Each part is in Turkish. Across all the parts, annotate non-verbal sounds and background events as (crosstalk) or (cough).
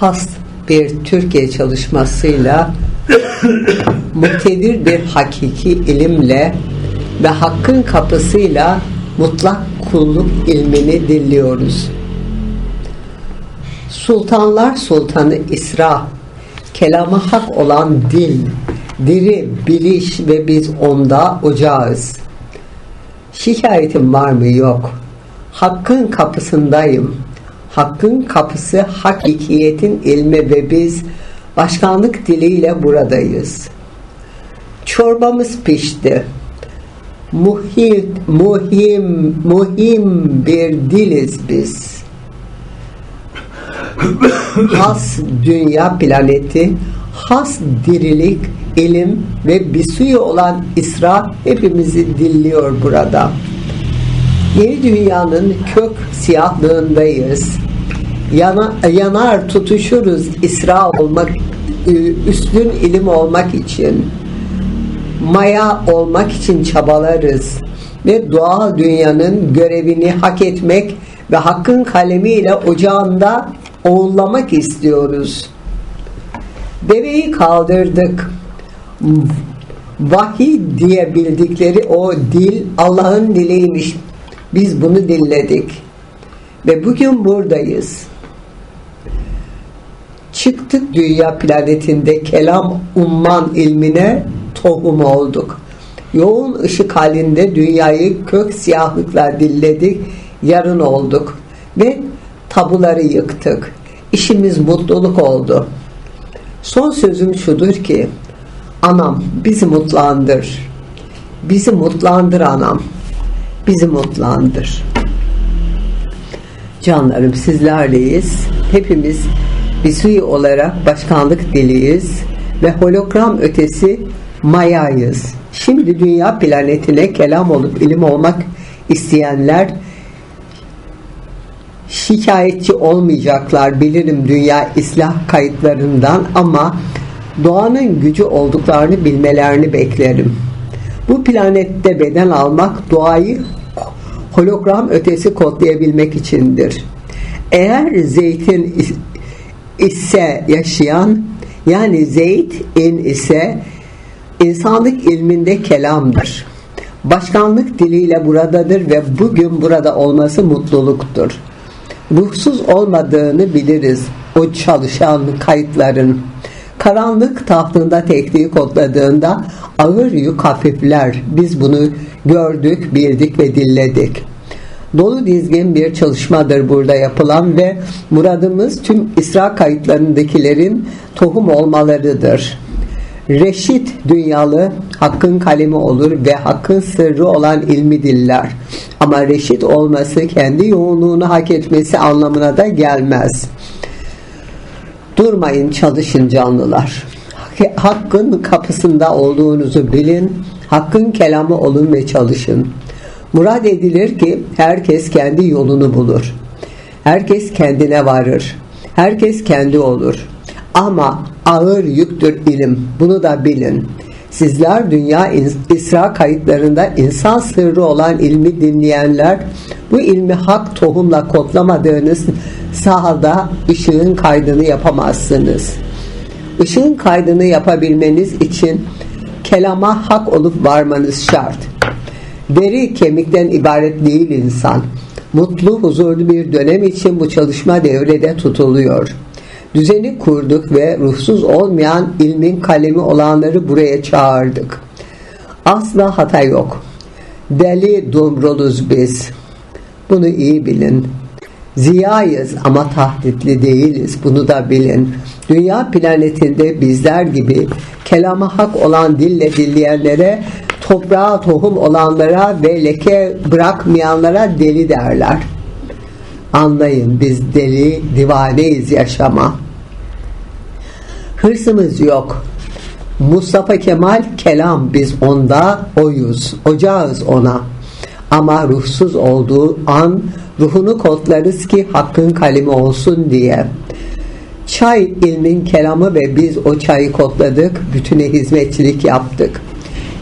has bir Türkiye çalışmasıyla (coughs) muktedir bir hakiki ilimle ve hakkın kapısıyla mutlak kulluk ilmini dinliyoruz. Sultanlar Sultanı İsra, kelamı hak olan dil, diri, biliş ve biz onda ocağız. Şikayetim var mı? Yok. Hakkın kapısındayım. Hakkın kapısı hakikiyetin ilmi ve biz başkanlık diliyle buradayız. Çorbamız pişti. Muhim, muhim, muhim bir diliz biz. Has dünya planeti, has dirilik, ilim ve bir suyu olan İsra hepimizi dilliyor burada. Yeni dünyanın kök siyahlığındayız. Yana, yanar tutuşuruz İsra olmak, üstün ilim olmak için. Maya olmak için çabalarız. Ve doğal dünyanın görevini hak etmek ve hakkın kalemiyle ocağında oğullamak istiyoruz. Deveyi kaldırdık. Vahiy diye bildikleri o dil Allah'ın diliymiş. Biz bunu dinledik. Ve bugün buradayız. Çıktık dünya planetinde kelam umman ilmine tohum olduk. Yoğun ışık halinde dünyayı kök siyahlıkla dilledik, yarın olduk ve tabuları yıktık. İşimiz mutluluk oldu. Son sözüm şudur ki, anam bizi mutlandır. Bizi mutlandır anam. Bizi mutlandır. Canlarım sizlerleyiz. Hepimiz Bisui olarak başkanlık diliyiz ve hologram ötesi mayayız. Şimdi dünya planetine kelam olup ilim olmak isteyenler şikayetçi olmayacaklar bilirim dünya islah kayıtlarından ama doğanın gücü olduklarını bilmelerini beklerim. Bu planette beden almak doğayı hologram ötesi kodlayabilmek içindir. Eğer zeytin ise yaşayan yani zeyt in ise insanlık ilminde kelamdır. Başkanlık diliyle buradadır ve bugün burada olması mutluluktur. Ruhsuz olmadığını biliriz o çalışan kayıtların. Karanlık tahtında tekliği kodladığında ağır yük hafifler. Biz bunu gördük, bildik ve dilledik. Dolu dizgin bir çalışmadır burada yapılan ve muradımız tüm İsra kayıtlarındakilerin tohum olmalarıdır. Reşit dünyalı hakkın kalemi olur ve hakkın sırrı olan ilmi diller. Ama reşit olması kendi yoğunluğunu hak etmesi anlamına da gelmez. Durmayın çalışın canlılar. Hakkın kapısında olduğunuzu bilin. Hakkın kelamı olun ve çalışın. Murad edilir ki herkes kendi yolunu bulur. Herkes kendine varır. Herkes kendi olur. Ama ağır yüktür ilim. Bunu da bilin. Sizler dünya İsra kayıtlarında insan sırrı olan ilmi dinleyenler bu ilmi hak tohumla kodlamadığınız sahada ışığın kaydını yapamazsınız. Işığın kaydını yapabilmeniz için kelama hak olup varmanız şart. Deri kemikten ibaret değil insan. Mutlu, huzurlu bir dönem için bu çalışma devrede tutuluyor. Düzeni kurduk ve ruhsuz olmayan ilmin kalemi olanları buraya çağırdık. Asla hata yok. Deli dumruluz biz. Bunu iyi bilin. Ziyayız ama tahditli değiliz. Bunu da bilin. Dünya planetinde bizler gibi kelama hak olan dille dinleyenlere, toprağa tohum olanlara ve leke bırakmayanlara deli derler. Anlayın biz deli divaneyiz yaşama. Hırsımız yok. Mustafa Kemal kelam biz onda oyuz, ocağız ona. Ama ruhsuz olduğu an ruhunu kodlarız ki hakkın kalemi olsun diye. Çay ilmin kelamı ve biz o çayı kodladık, bütüne hizmetçilik yaptık.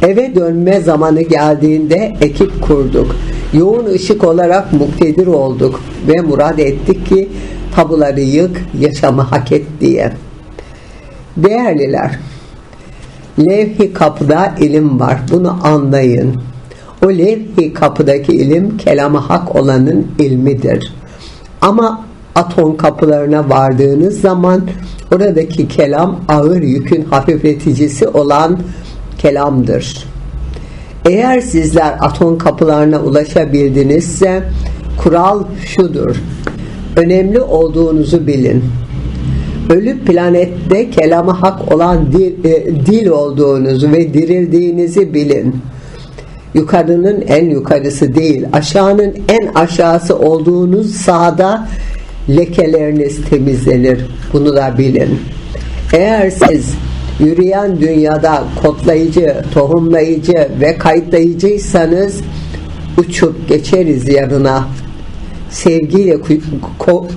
Eve dönme zamanı geldiğinde ekip kurduk. Yoğun ışık olarak muktedir olduk ve murad ettik ki tabuları yık, yaşamı hak et diye. Değerliler, levh-i kapıda ilim var. Bunu anlayın. O levh-i kapıdaki ilim kelamı hak olanın ilmidir. Ama atom kapılarına vardığınız zaman oradaki kelam ağır yükün hafifleticisi olan kelamdır. Eğer sizler atom kapılarına ulaşabildinizse kural şudur. Önemli olduğunuzu bilin. Ölü planette kelamı hak olan dil, e, dil olduğunuzu ve dirildiğinizi bilin. Yukarının en yukarısı değil, aşağının en aşağısı olduğunuz sahada lekeleriniz temizlenir. Bunu da bilin. Eğer siz yürüyen dünyada kodlayıcı, tohumlayıcı ve kayıtlayıcıysanız uçup geçeriz yarına. Sevgiyle ko,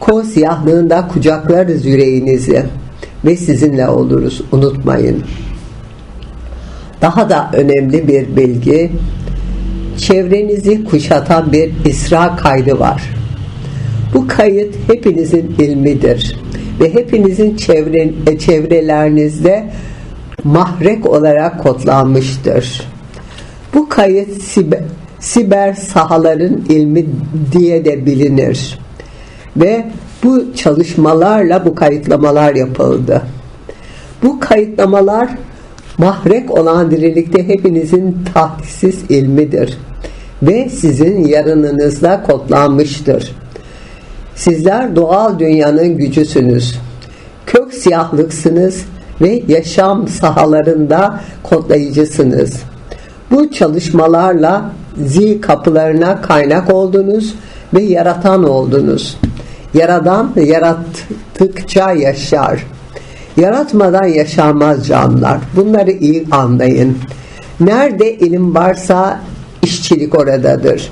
ko siyahlığında kucaklarız yüreğinizi ve sizinle oluruz. Unutmayın. Daha da önemli bir bilgi, çevrenizi kuşatan bir İsra kaydı var. Bu kayıt hepinizin ilmidir ve hepinizin çevre, çevrelerinizde mahrek olarak kodlanmıştır. Bu kayıt siber, siber sahaların ilmi diye de bilinir. Ve bu çalışmalarla bu kayıtlamalar yapıldı. Bu kayıtlamalar mahrek olan dirilikte hepinizin tahsis ilmidir ve sizin yarınınızla kodlanmıştır. Sizler doğal dünyanın gücüsünüz. Kök siyahlıksınız ve yaşam sahalarında kodlayıcısınız. Bu çalışmalarla zil kapılarına kaynak oldunuz ve yaratan oldunuz. Yaradan yarattıkça yaşar. Yaratmadan yaşanmaz canlılar. Bunları iyi anlayın. Nerede ilim varsa işçilik oradadır.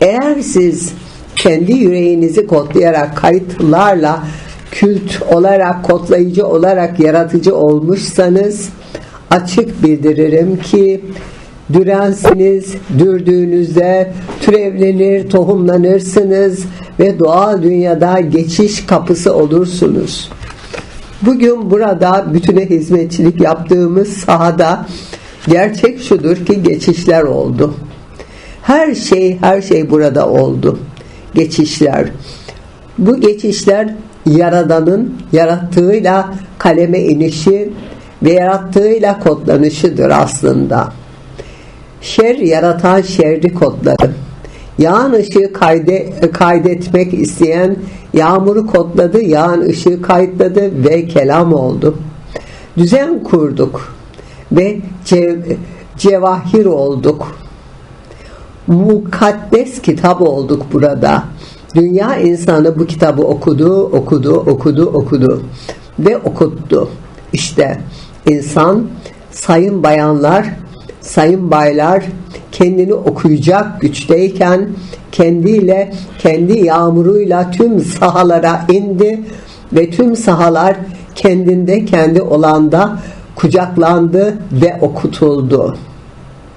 Eğer siz kendi yüreğinizi kodlayarak kayıtlarla kült olarak kodlayıcı olarak yaratıcı olmuşsanız açık bildiririm ki dürensiniz, dürdüğünüzde türevlenir, tohumlanırsınız ve doğal dünyada geçiş kapısı olursunuz. Bugün burada bütüne hizmetçilik yaptığımız sahada gerçek şudur ki geçişler oldu. Her şey her şey burada oldu. Geçişler. Bu geçişler Yaradan'ın yarattığıyla kaleme inişi ve yarattığıyla kodlanışıdır aslında. Şer yaratan şerri kodladı. Yağın ışığı kayde, kaydetmek isteyen yağmuru kodladı, yağın ışığı kayıtladı ve kelam oldu. Düzen kurduk ve cev, cevahir olduk. Mukaddes kitap olduk burada. Dünya insanı bu kitabı okudu, okudu, okudu, okudu ve okuttu. İşte insan, sayın bayanlar, sayın baylar kendini okuyacak güçteyken kendiyle, kendi yağmuruyla tüm sahalara indi ve tüm sahalar kendinde kendi olanda kucaklandı ve okutuldu.